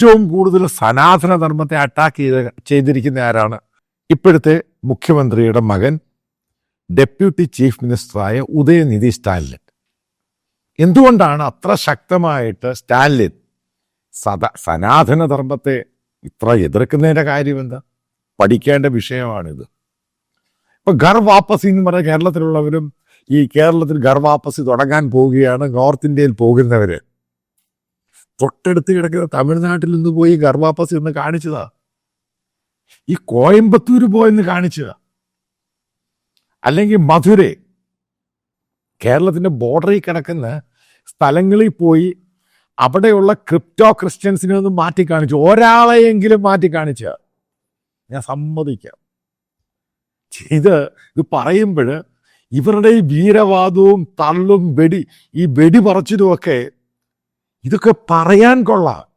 ഏറ്റവും കൂടുതൽ സനാതന ധർമ്മത്തെ അറ്റാക്ക് ചെയ്ത ചെയ്തിരിക്കുന്ന ആരാണ്? ഇപ്പോഴത്തെ മുഖ്യമന്ത്രിയുടെ മകൻ ഡെപ്യൂട്ടി ചീഫ് മിനിസ്റ്ററായ ഉദയനിധി സ്റ്റാലിൻ. എന്തുകൊണ്ടാണ് അത്ര ശക്തമായിട്ട് സ്റ്റാലിൻ സദ സനാതന ധർമ്മത്തെ ഇത്ര എതിർക്കുന്നതിന്റെ കാര്യം എന്താ പഠിക്കേണ്ട വിഷയമാണിത്. ഇപ്പൊ ഘർ വാപ്പസി എന്ന് പറഞ്ഞ കേരളത്തിലുള്ളവരും ഈ കേരളത്തിൽ ഘർ വാപ്പസി തുടങ്ങാൻ പോവുകയാണ് നോർത്ത് ഇന്ത്യയിൽ പോകുന്നവര്. തൊട്ടടുത്ത് കിടക്കുന്ന തമിഴ്നാട്ടിൽ നിന്ന് പോയി ഗർഭാപ്പസ് എന്ന് കാണിച്ചതാ. ഈ കോയമ്പത്തൂര് പോയെന്ന് കാണിച്ചതാ. അല്ലെങ്കിൽ മധുരൈ കേരളത്തിന്റെ ബോർഡറിൽ കിടക്കുന്ന സ്ഥലങ്ങളിൽ പോയി അവിടെയുള്ള ക്രിപ്റ്റോ ക്രിസ്ത്യൻസിനെ ഒന്ന് മാറ്റി കാണിച്ചു. ഒരാളെയെങ്കിലും മാറ്റി കാണിച്ച. ഞാൻ സമ്മതിക്കാം. ഇത് ഇത് പറയുമ്പോൾ ഇവരുടെ ഈ വീരവാദവും തള്ളും വെടി ഈ വെടി പറച്ചിലുമൊക്കെ ഇതൊക്കെ പറയാൻ കൊള്ളാം.